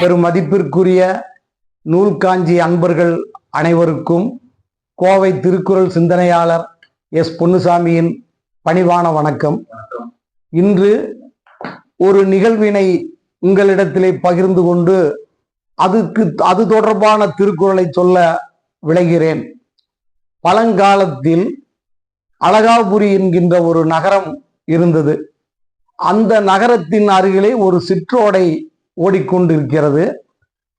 பெரும் மதிப்பிற்குரிய நூல்காஞ்சி அன்பர்கள் அனைவருக்கும் கோவை திருக்குறள் சிந்தனையாளர் எஸ் பொன்னுசாமியின் பணிவான வணக்கம். இன்று ஒரு நிகழ்வினை உங்களிடத்திலே பகிர்ந்து கொண்டு அதுக்கு அது தொடர்பான திருக்குறளை சொல்ல விளைகிறேன். பழங்காலத்தில் அழகாபுரி என்கின்ற ஒரு நகரம் இருந்தது. அந்த நகரத்தின் அருகிலே ஒரு சிற்றோடை ஓடிக்கொண்டிருக்கிறது.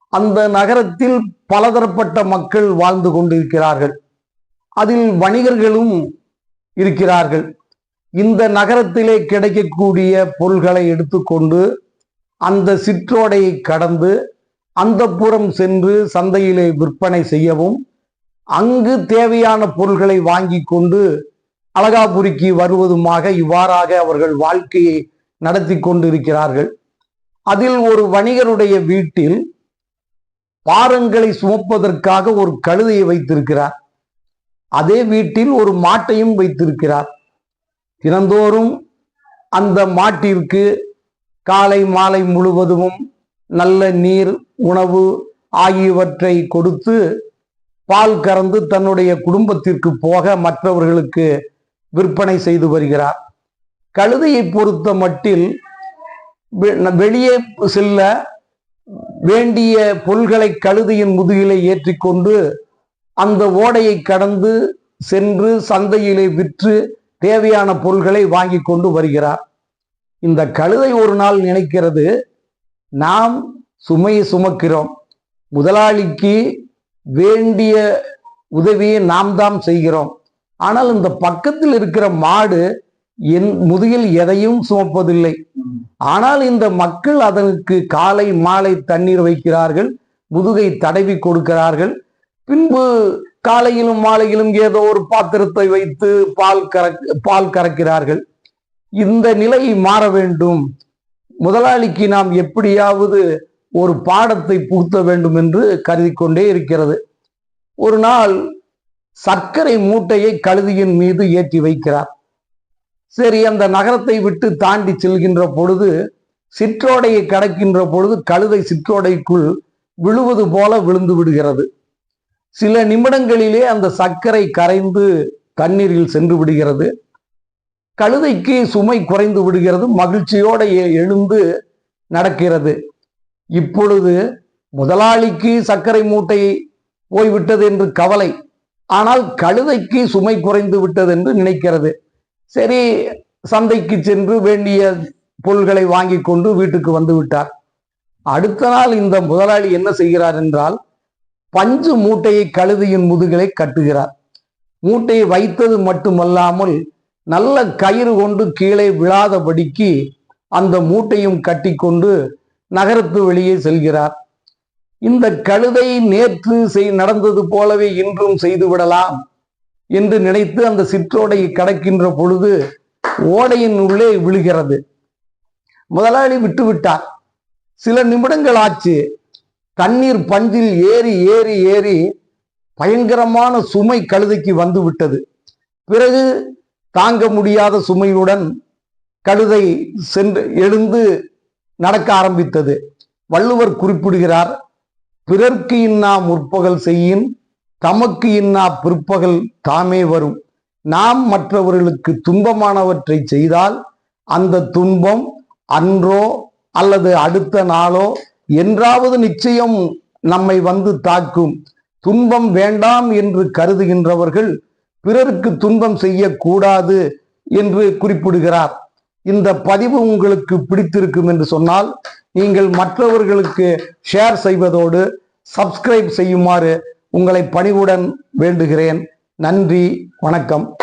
அந்த நகரத்தில் பலதரப்பட்ட மக்கள் வாழ்ந்து கொண்டிருக்கிறார்கள். அதில் வணிகர்களும் இருக்கிறார்கள். இந்த நகரத்திலே கிடைக்கக்கூடிய பொருள்களை எடுத்துக்கொண்டு அந்த சிற்றோடையை கடந்து அந்த புறம் சென்று சந்தையிலே விற்பனை செய்யவும் அங்கு தேவையான பொருள்களை வாங்கி கொண்டு அழகாபுரிக்கு வருவதுமாக இவ்வாறாக அவர்கள் வாழ்க்கையை நடத்தி கொண்டிருக்கிறார்கள். அதில் ஒரு வணிகருடைய வீட்டில் பாரங்களை சுமப்பதற்காக ஒரு கழுதையை வைத்திருக்கிறார். அதே வீட்டில் ஒரு மாட்டையும் வைத்திருக்கிறார். தினந்தோறும் அந்த மாட்டிற்கு காலை மாலை முழுவதும் நல்ல நீர் உணவு ஆகியவற்றை கொடுத்து பால் கறந்து தன்னுடைய குடும்பத்திற்கு போக மற்றவர்களுக்கு விற்பனை செய்து வருகிறார். கழுதையை பொறுத்த மட்டில் வெளியே செல்ல வேண்டிய பொருள்களை கழுதையின் முதுகிலே ஏற்றிக்கொண்டு அந்த ஓடையை கடந்து சென்று சந்தையிலே விற்று தேவையான பொருள்களை வாங்கி கொண்டு வருகிறார். இந்த கழுதை ஒரு நாள் நினைக்கிறது நாம் சுமையை சுமக்கிறோம். முதலாளிக்கு வேண்டிய உதவியை நாம் தான் செய்கிறோம். ஆனால் இந்த பக்கத்தில் இருக்கிற மாடு என் முதுகில் எதையும் சுமப்பதில்லை. ஆனால் இந்த மக்கள் அதற்கு காலை மாலை தண்ணீர் வைக்கிறார்கள் முதுகை தடவி கொடுக்கிறார்கள். பின்பு காலையிலும் மாலையிலும் ஏதோ ஒரு பாத்திரத்தை வைத்து பால் கறக் பால் கறக்கிறார்கள். இந்த நிலை மாற வேண்டும். முதலாளிக்கு நாம் எப்படியாவது ஒரு பாடத்தை புகுத்த வேண்டும் என்று கருதி கொண்டே இருக்கிறது. ஒரு நாள் சர்க்கரை மூட்டையை கழுதியின் மீது ஏற்றி வைக்கிறார். சரி அந்த நகரத்தை விட்டு தாண்டி செல்கின்ற பொழுது சிற்றோடையை கடக்கின்ற பொழுது கழுதை சிற்றோடைக்குள் விழுவது போல விழுந்து விடுகிறது. சில நிமிடங்களிலே அந்த சர்க்கரை கரைந்து தண்ணீரில் சென்று விடுகிறது. கழுதைக்கு சுமை குறைந்து விடுகிறது மகிழ்ச்சியோட எழுந்து நடக்கிறது. இப்பொழுது முதலாளிக்கு சர்க்கரை மூட்டை போய்விட்டது என்று கவலை ஆனால் கழுதைக்கு சுமை குறைந்து விட்டது என்று நினைக்கிறது. சரி சந்தைக்கு சென்று வேண்டிய பொருள்களை வாங்கி கொண்டு வீட்டுக்கு வந்து விட்டார். அடுத்த நாள் இந்த முதலாளி என்ன செய்கிறார் என்றால் பஞ்சு மூட்டையை கழுதையின் முதுகலை கட்டுகிறார். மூட்டையை வைத்தது மட்டுமல்லாமல் நல்ல கயிறு கொண்டு கீழே விழாதபடிக்கு அந்த மூட்டையும் கட்டிக்கொண்டு நகரத்து வெளியே செல்கிறார். இந்த கழுதை நேற்று செய் நடந்தது போலவே இன்றும் செய்து விடலாம். என்று நினைத்து அந்த சிற்றோடையை கடக்கின்ற பொழுது ஓடையின் உள்ளே விழுகிறது. முதலாளி விட்டு விட்டார். சில நிமிடங்கள் ஆச்சு தண்ணீர் பஞ்சில் ஏறி ஏறி ஏறி பயங்கரமான சுமை கழுதைக்கு வந்து விட்டது. பிறகு தாங்க முடியாத சுமையுடன் கழுதை சென்று எழுந்து நடக்க ஆரம்பித்தது. வள்ளுவர் குறிப்பிடுகிறார் பிறர்க்கு இன்னா முற்பகல் செய்யின் தமக்கு இன்னா பிற்பகல் தாமே வரும். நாம் மற்றவர்களுக்கு துன்பமானவற்றை செய்தால் அந்த துன்பம் அன்றோ அல்லது அடுத்த நாளோ என்றாவது நிச்சயம் நம்மை வந்து தாக்கும். துன்பம் வேண்டாம் என்று கருதுகின்றவர்கள் பிறருக்கு துன்பம் செய்யக்கூடாது என்று குறிப்பிடுகிறார். இந்த பதிவு உங்களுக்கு பிடித்திருக்கும் என்று சொன்னால் நீங்கள் மற்றவர்களுக்கு ஷேர் செய்வதோடு சப்ஸ்கிரைப் செய்யுமாறு உங்களை பணிவுடன் வேண்டுகிறேன். நன்றி வணக்கம்.